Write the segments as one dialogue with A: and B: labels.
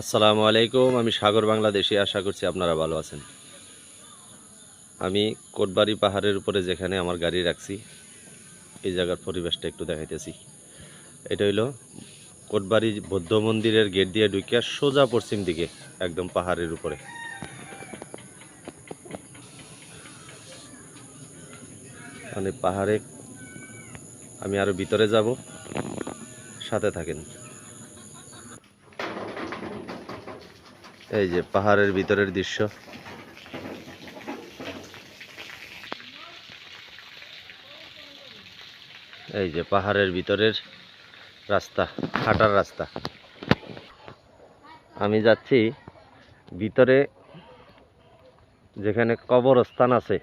A: আসসালামু আলাইকুম, আমি সাগর বাংলাদেশি, আশা করছি আপনারা ভালো আছেন। আমি কোটবাড়ি পাহাড়ের উপরে যেখানে আমার গাড়ি রাখছি, এই জায়গার পরিবেশটা একটু দেখাইতেছি। এটা হইল কোটবাড়ি বৌদ্ধ মন্দিরের গেট দিয়ে ঢুকিয়া সোজা পশ্চিম দিকে, একদম পাহাড়ের উপরে। মানে পাহাড়ে আমি আরও ভিতরে যাব, সাথে থাকেন। এই যে পাহাড়ের ভিতরের দৃশ্য। এই যে পাহাড়ের ভিতরের রাস্তা, হাঁটার রাস্তা। আমি যাচ্ছি ভিতরে যেখানে কবরস্থান আছে,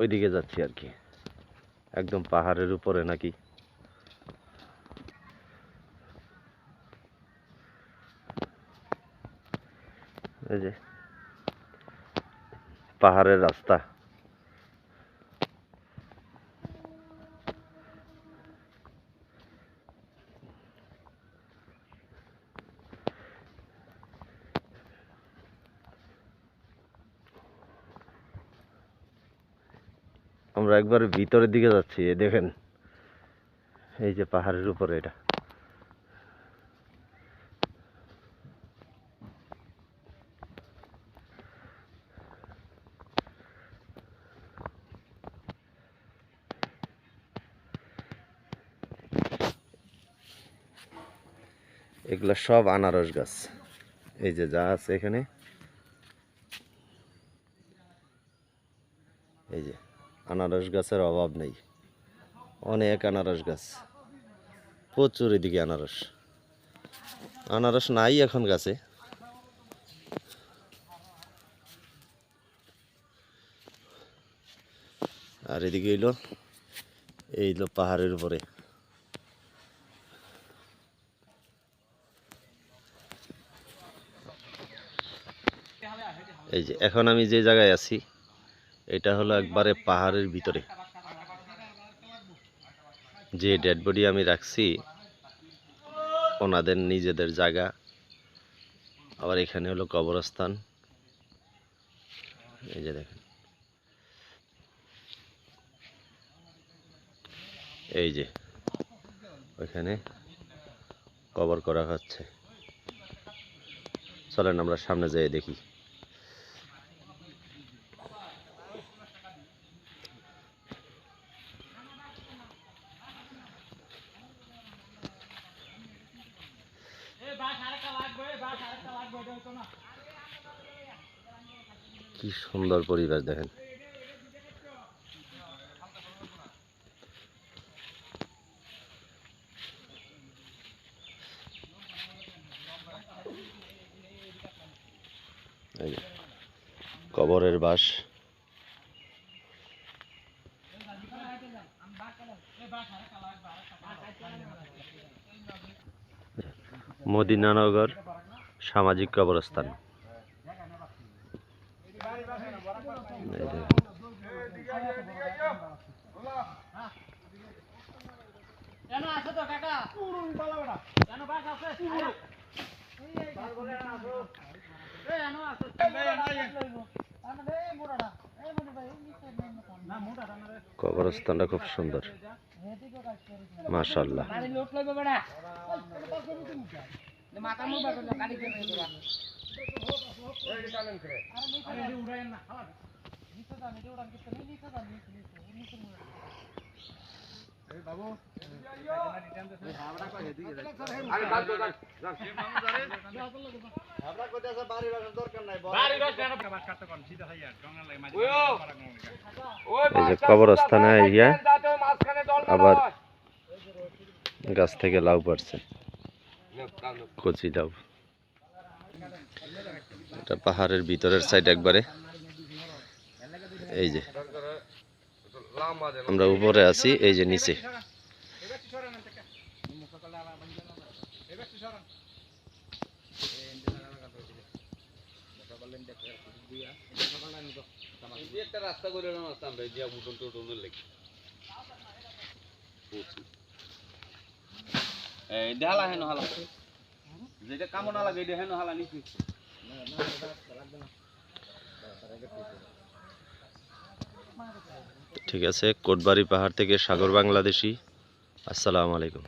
A: ওইদিকে যাচ্ছি আর কি। একদম পাহাড়ের উপরে নাকি এই যে, পাহাড়ের রাস্তা। আমরা একবার ভিতরের দিকে যাচ্ছি দেখেন, এই যে পাহাড়ের উপরে এটা। এগুলো সব আনারস গাছ। এই যে যা আছে এখানে। এই যে, আনারস গাছের অভাব নেই। অনেক আনারস গাছ। প্রচুর এদিকে আনারস। আনারস নাই এখন গাছে। আর এদিকে এলো এইলো পাহাড়ের উপরে। এই যে, এখন আমি যে জায়গায় আছি, এটা হলো একবারে পাহাড়ের ভিতরে। যে ডেড বডি আমি রাখছি, ওনাদের নিজেদের জায়গা। আবার এখানে হলো কবরস্থান। এই যে দেখেন। এই যে, ওইখানে কবর করা হচ্ছে। চলেন আমরা সামনে যেয়ে দেখি। কি সুন্দর পরিবেশ দেখেন। কবরের বাস। মদিনানগর সামাজিক কবরস্থান। এই দেখেন।
B: কেন আছে তো কাকা কেন বাস আছে এই এনো আছে
A: কবরস্থানটা খুব সুন্দর মাশাল্লাহ
B: গাড়ি লোট লইবে বেড়া মাথা মুখ বাগল গাড়ি কে দেবা আরে উড়াইন না খালা নিচে দাম এটা উড়ান কিতে নিচে দাম নিচে নিচে নিচে এই বাবু
A: এই যে। কবরস্থানে ইয়া আবার গাছ থেকে লাউ পড়ছে। কচি লাউ এটা পাহাড়ের ভিতরের সাইড একবারে। এই যে, আমরা উপরে আছি, এই যে নিচে।
C: রাস্তা করে
A: ঠিক আছে কোটবাড়ি পাহাড় থেকে সাগর বাংলাদেশি। আসসালামু আলাইকুম।